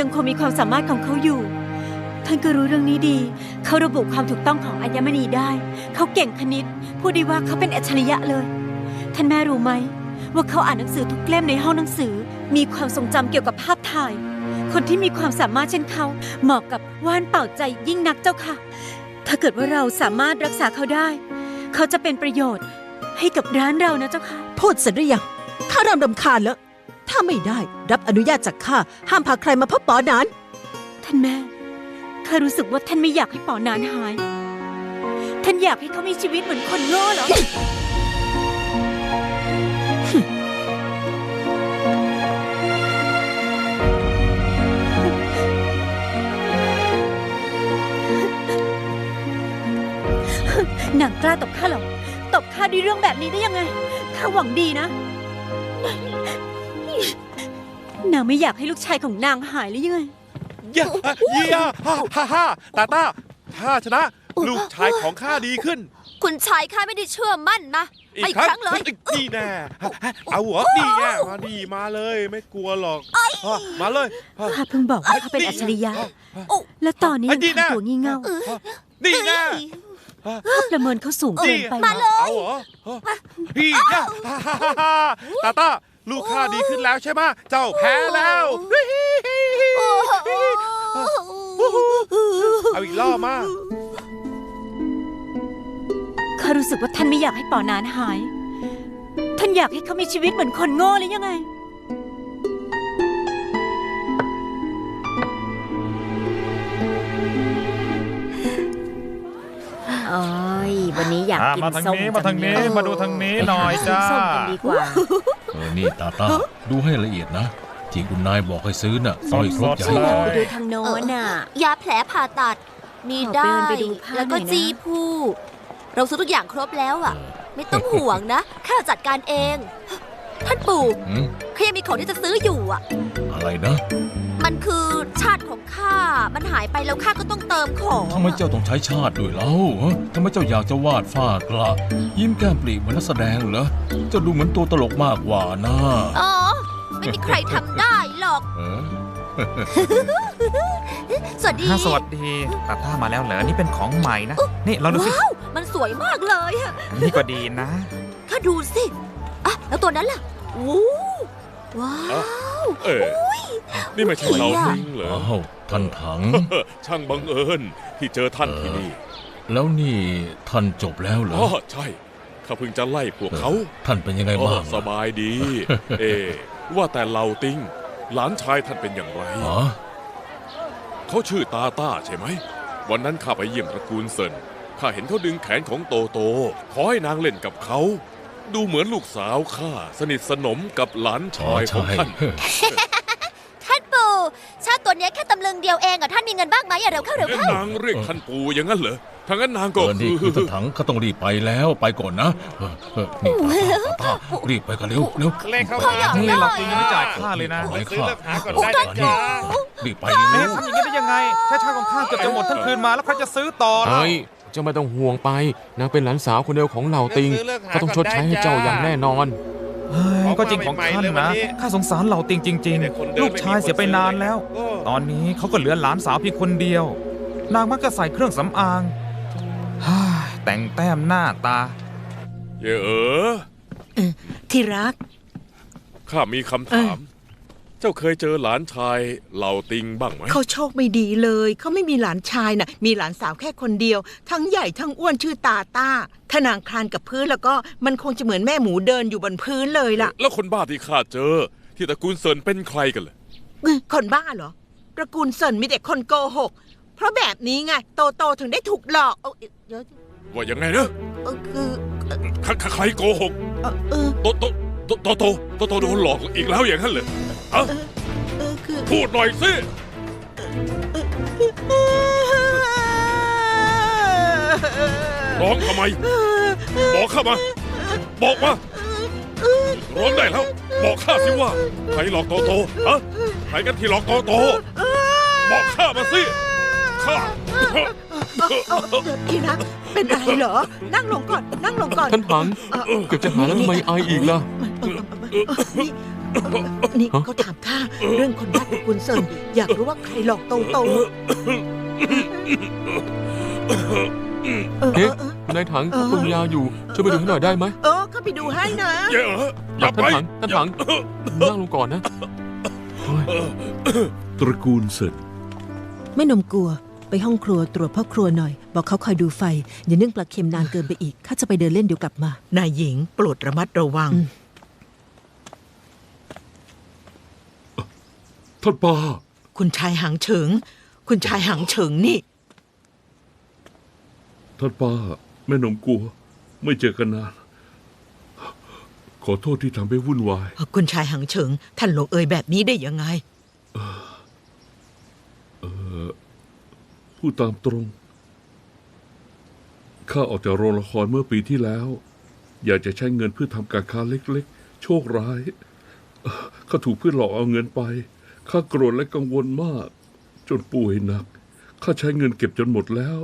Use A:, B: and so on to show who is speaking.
A: ยังคงมีความสามารถของเขาอยู่ ท่านก็รู้เรื่องนี้ดี เขาระบุความถูกต้องของอัญมณีได้ เขาเก่งคณิต พูดได้ว่าเขาเป็นอัจฉริยะเลย ท่านแม่รู้ไหม ว่าเขาอ่านหนังสือทุกเล่มในห้องหนังสือ มีความทรงจำเกี่ยวกับภาพถ่าย คนที่มีความสามารถเช่นเขา เหมาะกับว่านเป่าใจยิ่งนักเจ้าค่ะ ถ้าเกิดว่าเราสามารถรักษาเขาได้ เขาจะเป็นประโยชน์ให้กับร้านเรานะเจ้าค่ะ
B: พูดเสร็จหรือยังข้าเริ่มรำคาญแล้ว ถ้าไม่ได้รับอนุญาตจากข้าห้ามพาใครมาพบปอนาน
A: ท่านแม่ข้ารู้สึกว่าท่านไม่อยากให้ปอนานหาย ท่านอยากให้เขามีชีวิตเหมือนคนโง่เหรอ นางกล้าตบข้าเหรอ ตบข้าด้วยเรื่องแบบนี้ได้ยังไง ข้าหวังดีนะ นางไม่อยากให้ลูกชายของนางหายหรือยังไง
C: เยี่ยเยี่ยฮ่าฮ่าฮ่าตาตาถ้าชนะ ลูกชายของข้าดีขึ้น
D: คุณชายข้าไม่ได้เชื่อมั่นนะไปอีกครั้งเลย
C: นี่แน่เอาหัวนี่แน่มาดีมาเลยไม่กลัวหรอกอะมาเลยอะ
A: ข้าเพิ่งบอกว่าเขาเป็นอัจฉริยะ
D: โอ้
A: และตอนนี้
C: ไอ้
A: ยัง
C: นี่นะ
A: ทำตัวงี่เง่า
C: นี่แน่
A: ข้าประเมินเขาสูงเกิ
C: นี่
A: นไป
D: มา
A: นะ
D: เลย
C: เอาเหรอพี่ย่าฮ่าฮ่าฮ่าตาตา ลูกข้าดีขึ้นแล้วใช่ไหมเจ้าแพ้แล้วเอาอีกรอบมา
A: ข้ารู้สึกว่าท่านไม่อยากให้ปอนานหาย ท่านอยากให้เขามีชีวิตเหมือนคนโง่หรือยังไง
E: โอ้ยวันนี้อยาก
F: อะ
E: กิน
F: มาทาง
E: ส้ม
F: นี้มาทางนี้
E: จัเลย
F: มาดูทางนี้หน่อยจ้า
E: ส้มกันดีกว่า
G: เออนี่ตาตาดูให้ละเอียดนะ ที่คุณนายบอกให้ซื้อน่ะ
F: ส
G: ต้อ
F: ด
G: ยครบ
F: สด
G: อย่า
F: เล
G: ให้
F: ย
A: ไปดูทางโน้นน่ะ
D: ยาแผลผ่าตัด มี
A: ขอ
D: ได้
A: เดินไปดูผ้า
D: แล้วก็
A: หน่อยนะ
D: จีพูเราซื้อทุกอย่างครบแล้วอะ ไม่ต้องห่วงนะข้าจัดการเอง ท่านปู่
G: หืม
D: ข้ายังมีของที่จะซื้ออยู่อะ
G: อะไรนะ
D: มันคือชาติของข้า มันหายไปแล้วข้าก็ต้องเติมของ
G: ทำไมเจ้าต้องใช้ชาติด้วยเล่าฮะทำไมเจ้าอยากจะวาดฝ้ากระยิ้มแก้มปรีเหมือนนักแสดงเหรอเจ้าดูเหมือนตัวตลกมากกว่านะ
D: อ๋อ ไม่มีใครทำได้หรอก
G: เออ
D: สวัสดี
F: ฮะสวัสดีตาต้ามาแล้วเหรอ นี่เป็นของใหม่นะ นี่เราดูสิ
D: ว้าวมันสวยมากเลยอะ
F: นี่ก็ดีนะ
D: ข้าดูสิอะแล้วตัวนั้นล่ะโอ้ว้าว
C: เออนี่ไม่ใช่เราทิ้งเหรอ
G: อ้าวท่านถัง
C: ช่างบังเอิญที่เจอท่านที่นี่
G: แล้วนี่ท่านจบแล้วเหรอ
C: อ๋อใช่ ข้าเพิ่งจะไล่พวกเขา
G: ท่านเป็นยังไง
C: อ๋อ
G: บ้าง
C: สบายดี เอะว่าแต่เราติงหลานชายท่านเป็นอย่างไร
G: อ๋อ
C: เขาชื่อตาต้าใช่ไหม วันนั้นข้าไปเยี่ยมตระกูลเซินข้าเห็นเขาดึงแขนของโตโต ขอให้นางเล่นกับเขา ดูเหมือนลูกสาวข้าสนิทสนมกับหลาน
G: อ๋อ
C: ชายของ
G: ใช่
C: ท่าน
D: ท่านปู่ ชาติตัวเนี้ยแค่ตำลึงเดียวเองอะท่านมีเงินบ้างไหมอะเร็วเข้าเร็ว
C: เอ๊ะ
D: เข้า
C: นางเรียกท่านปู่อย่างนั้นเหรอทางนั้นนางก็
G: เออนี่คือท่านถังเขาต้องรีบไปแล้วไปก่อนนะเออเออนี่ตาตาตารีบไปกันเร็วเร็ว
C: เลขเข้า
D: พ่ออยาก
F: นี่เราจริงยังไม่จ่ายค่าเลยนะ
G: ไป
C: ซื้อ
G: ค่ะ
C: เลือกหาก่อนได้นะจ๊ะ
G: รีบไป
F: เอ๊ะ
G: เร็ว
F: ทำอย่างนี้ได้ยังไงใช้ชาของข้าเกือบจะหมดทั้งคืนมาแล้วใครจะซื้อต่อล่ะ
H: เฮ้ยเจ้าไม่ต้องห่วงไป นางเป็นหลานสาวคนเดียวของเหล่าติงเขาต้องชดใช้ให้เจ้าอย่างแน่นอน
F: เฮ้ยก็จริงของท่านนะข้าสงสารเหล่าติงจริง ๆ ลูกชายเสียไปนานแล้ว ตอนนี้เขาก็เหลือหลานสาวเพียงคนเดียว นางมักจะใส่เครื่องสำอางฮ่าแต่งแต้มหน้าตา
C: เย่เออ
B: ที่รัก
C: ข้ามีคำถาม เจ้าเคยเจอหลานชายเหล่าติงบ้างไหม
B: เขาโชคไม่ดีเลย เขาไม่มีหลานชายน่ะมีหลานสาวแค่คนเดียว ทั้งใหญ่ทั้งอ้วนชื่อตาต้าถ้านางคลานกับพื้นแล้วก็มันคงจะเหมือนแม่หมูเดินอยู่บนพื้นเลยล่ะ
C: แล้วคนบ้าที่ข้าเจอ ที่ตระกูลเซินเป็นใครกันล่ะ
B: เอ้ยคนบ้าเหรอตระกูลเซินมีแต่คนโกหก เพราะแบบนี้ไงโตโตถึงได้ถูกหลอกเอาเดี๋ยว
C: ว่ายังไงนะ
B: เออคือ
C: ใครใครโกหก
B: เออเออ
C: โตโตโตโตโตโตโตโดนหลอกอีกแล้วอย่างนั้นเหรอ ฮะ
B: เออคือ
C: พูดหน่อยสิร้องทำไม บอกข้ามา บอกมา ร้องได้แล้ว บอกข้าสิว่า ใครหลอกโตโตฮะใครกันที่หลอกโตโต บอกข้ามาสิ ข้า
B: เอาเอาเดี๋ยวที่รักเป็นอะไรเหรอ นั่งลงก่อน นั่งลงก่อน
H: ท่านถัง เกือบจะหาแล้วทำไมไออีกล่ะ
B: เออเออเออนี่นี่เขาถามข้าเรื่องคนบ้านตระกูลเซินอยากรู้ว่าใครหลอกโตโตเออเออ
H: เอ๊ะ
B: เออ
H: ในถังเขาปรุงยาอยู่ช่วยไปดูให้หน่อยได้ไหม
B: เออเข้าไปดูให้นะ
I: เยอะเหรออย่าไป
H: ท่านถังท่านถังนั่งลงก่อนนะเฮ้ย
I: ตระกูลเสร็จ
J: ไม่นมกลัวไปห้องครัวตรวจพ่อครัวหน่อย บอกเขาคอยดูไฟ อย่านึ่งปลาเค็มนานเกินไปอีกข้าจะไปเดินเล่นเดี๋ยวกลับมา
B: นายหญิงโปรดระมัดระวัง
J: อืม
I: ท่านป้า
B: คุณชายหางเฉิง คุณชายหางเฉิงนี่
I: ท่านป้า แม่นมกลัว ไม่เจอกันนาน ขอโทษที่ทำให้วุ่นวาย
B: คุณชายหางเฉิง ท่านลงเอยแบบนี้ได้ยังไง
I: พูดตามตรง ข้าออกจากโรงละครเมื่อปีที่แล้ว อยากจะใช้เงินเพื่อทำการค้าเล็กๆ โชคร้ายเอ่อข้าถูกเพื่อนหลอกเอาเงินไป ข้าโกรธและกังวลมาก จนป่วยหนัก ข้าใช้เงินเก็บจนหมดแล้ว